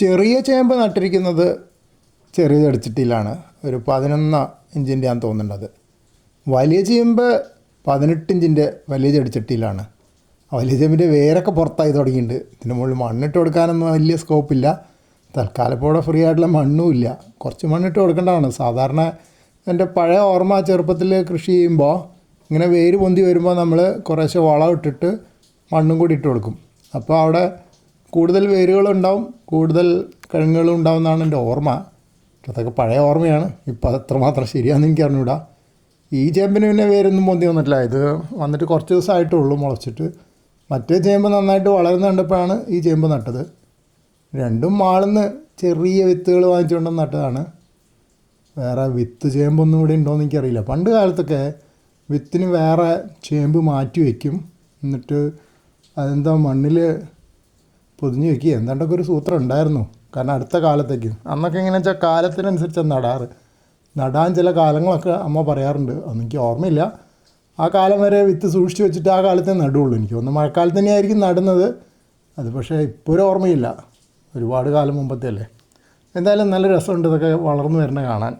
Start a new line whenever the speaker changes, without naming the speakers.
ചെറിയ ചേമ്പ് നട്ടിരിക്കുന്നത് ചെറിയ ചെടിച്ചട്ടിയിലാണ് ഒരു പതിനൊന്ന് ഇഞ്ചിന്റെ ആണ് തോന്നുന്നുണ്ട് വലിയ ചേമ്പ് പതിനെട്ട് ഇഞ്ചിന്റെ വലിയ ചെടിച്ചട്ടിയിലാണ് വലിയ ചേമ്പിന്റെ വേരൊക്കെ പുറത്തായി തുടങ്ങിയിട്ടുണ്ട്. ഇതിന് മുകളിൽ മണ്ണിട്ട് കൊടുക്കാനൊന്നും വലിയ സ്കോപ്പില്ല തൽക്കാലം ഇപ്പോൾ ഇവിടെ ഫ്രീ ആയിട്ടുള്ള മണ്ണുമില്ല കുറച്ച് മണ്ണിട്ട് കൊടുക്കേണ്ടതാണ്. സാധാരണ എന്റെ പഴയ ഓർമ്മ ചെറുപ്പത്തിൽ കൃഷി ചെയ്യുമ്പോൾ ഇങ്ങനെ വേര് പൊന്തി വരുമ്പോൾ നമ്മൾ കുറേശ്ശെ വളം ഇട്ടിട്ട് മണ്ണും കൂടി ഇട്ട് കൊടുക്കും. അപ്പോൾ അവിടെ കൂടുതൽ വേരുകളുണ്ടാവും കൂടുതൽ കിഴങ്ങുകളും ഉണ്ടാവും എന്നാണ് എന്റെ ഓർമ്മ. അതൊക്കെ പഴയ ഓർമ്മയാണ്. ഇപ്പോൾ അത് എത്രമാത്രം ശരിയാണെന്ന് എനിക്ക് അറിഞ്ഞൂടാ ഈ ചേമ്പിന് പിന്നെ വേരൊന്നും പൊന്തി വന്നിട്ടില്ല. ഇത് വന്നിട്ട് കുറച്ച് ദിവസമായിട്ടേ ഉള്ളൂ മുളച്ചിട്ട്. മറ്റേ ചേമ്പ് നന്നായിട്ട് വളരുന്ന കണ്ടപ്പോഴാണ് ഈ ചേമ്പ് നട്ടത്. രണ്ടും മാളിന്ന് ചെറിയ വിത്തുകൾ വാങ്ങിച്ചുകൊണ്ട് നട്ടതാണ്. വേറെ വിത്ത് ചേമ്പൊന്നും ഇവിടെ ഉണ്ടോയെന്ന് എനിക്കറിയില്ല. പണ്ട് കാലത്തൊക്കെ വിത്തിന് വേറെ ചേമ്പ് മാറ്റി വയ്ക്കും. എന്നിട്ട് അതെന്താ മണ്ണിൽ പൊതിഞ്ഞ് വെക്കുക എന്താണ്ടൊക്കെ ഒരു സൂത്രം ഉണ്ടായിരുന്നു. കാരണം അടുത്ത കാലത്തേക്ക്. അന്നൊക്കെ എങ്ങനെയാ വെച്ചാൽ കാലത്തിനനുസരിച്ച് നടാറ്. നടാൻ ചില കാലങ്ങളൊക്കെ അമ്മ പറയാറുണ്ട്. അന്ന് എനിക്ക് ഓർമ്മയില്ല. ആ കാലം വരെ വിത്ത് സൂക്ഷിച്ച് വെച്ചിട്ട് ആ കാലത്തെ നടുള്ളൂ. എനിക്ക് ഒന്ന് മഴക്കാലത്ത് തന്നെയായിരിക്കും നടുന്നത്. അത് പക്ഷേ ഇപ്പോൾ ഒരു ഓർമ്മയില്ല. ഒരുപാട് കാലം മുമ്പത്തെ അല്ലേ എന്തായാലും നല്ല രസമുണ്ട് ഇതൊക്കെ വളർന്നു വരുന്നത് കാണാൻ.